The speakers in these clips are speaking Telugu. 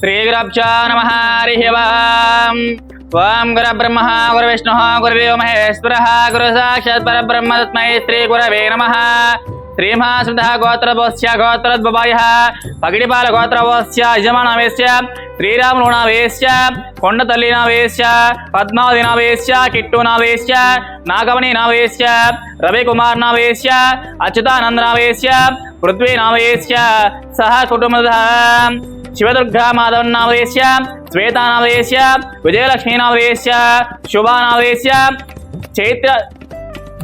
श्रीगुरभ्यो नमः, हरिः वाम् त्वां गुरुब्रह्मः, गुरुविष्णुः गुरुदेव महेश्वरः, गुरुसाक्षात् परब्रह्म तस्मै श्रीगुरवे नमः। श्रीमहासुधः गोत्रभोस्य गोत्रद्वयः पगिडिपालगोत्रभोस्य यजमानवेश्य, श्रीरामलुणावेश्य, कोण्डतल्लिनावेश्य पद्मावधिनावेश्य किट्टुनावेश्य, नागमणिनावेश्य, रविकुमारनावेश्य, अच्युतानन्दनावेश्य, पृथ्वीनावेश्य, सह कुटुम्बः शिवदुर्गामाधवन्नामदेश्य श्वेतानामदेश्य विजयलक्ष्मीनामदेश्य शुभानामदेश्य चैत्र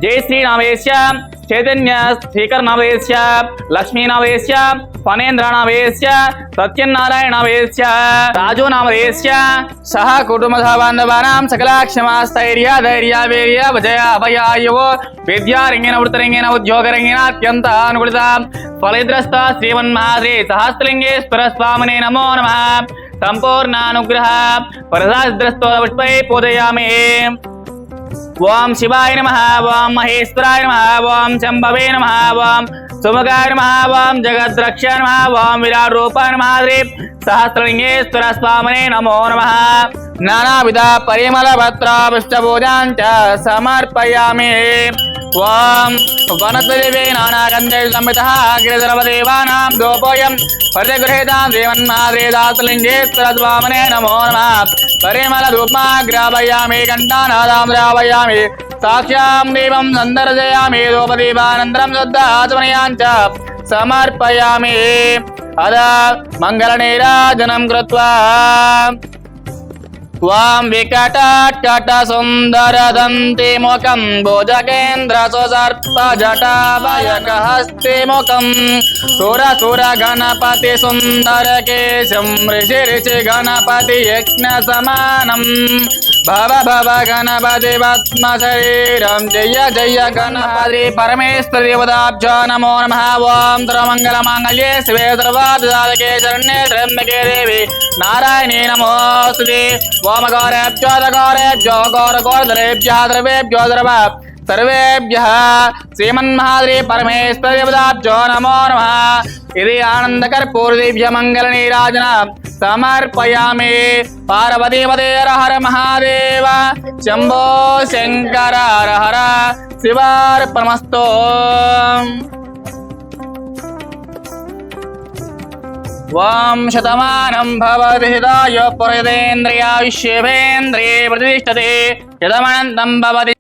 जयश्रीनामदेश्य శివదుర్గా మాధవన్నావేశ్య శ్వేతానావేశ్య విజయలక్ష్మీనావేశ్య శుభానావేశ్య చైత్ర జయశ్రీనావేశ్య చైతన్య శ్రీకర్ణావేశ్య లక్ష్మీనావేశ్య ఫణేంద్రనావేశ్య సత్యనారాయణావేశ్య రాజునామవేశ్య సహ కుటుంబ బాంధవానాం సకలాక్షమాస్థైర్య ధైర్య వీర్య విజయ అభయాయువో విద్యారంగిన వృత్తరంగిన ఉద్యోగరంగిన అత్యంత అనుకూలిత ఫలిద్రస్త శ్రీమన్మహాశ్రీ సహస్రలింగేశ్వర స్వామినే నమో నమ సంపూర్ణానుగ్రహ వరదాద్రస్తో పుష్పై పూజయామి ఓం శివాయ నమ ఓం మహేశ్వరాయ నమ ఓం శంభవే నమ ఓం సుముఖాయ నమ ఓం జగద్రక్ష నమ ఓం విరాట్ రూపాయ నమ శ్రీ సహస్రలింగేశ్వర స్వామినే నమో నమ. నానావిధ పరిమళ పత్రాభిష్టభూజాంచ సమర్పయామి. ఓం వనస్పతివే నానాగంధే సంహిత గిరిధరవదేవానాం దోపోయం పరిగృహేతాం దేవన్మాద్రేదాసలింగేశ్వర స్వామినే నమో నమ పరిమళ ధూమాగ్రాపయామి ఘంటానాదాం ద్రావయామి సాక్ష్యాం దీపం సందర్శయామి ధూపదీపానంతరం చ సమర్పయామి అద మంగళనీరాజనం కృత్వా వాం వికటాట సుందర దంతి ముఖం భుజగేంద్ర సుసర్ప జటాభయక హస్తి ముఖం సుర సుర గణపతి సుందర కేశం ఋషి ఋషి గణపతి యజ్ఞ సమానం भव भव गणपतिपद्म शरीरं जय जय गणपति परमेश्वर परमेश्वरदेवताब्ज नमो नमः। ॐ सर्वमङ्गलमाङ्गल्ये शिवे सर्वादुदातके शरण्ये त्र्यम्बके देवी। नारायणे नमोऽस्तु ॐ गौरेभ्यो गौरेभ्यो गौरगौरधरेभ्यः द्रवेभ्यो द्रव సర్వేభ్య శ్రీమన్మహాద్రి పరమేశ్వర దేవతాభ్యో నమో నమ. ఇది ఆనందకర్పూర్దిభ్య మంగళ నీరాజన సమర్పయామి పార్వతీపదే హర మహాదేవ. శంభో శంకర హర శివార్పణమస్తో. ఓం శతమానం భవతిదాయ హితాయ పురదేంద్రియాయుష్యేంద్రియే ప్రతిష్టతే శతమానందం భవతి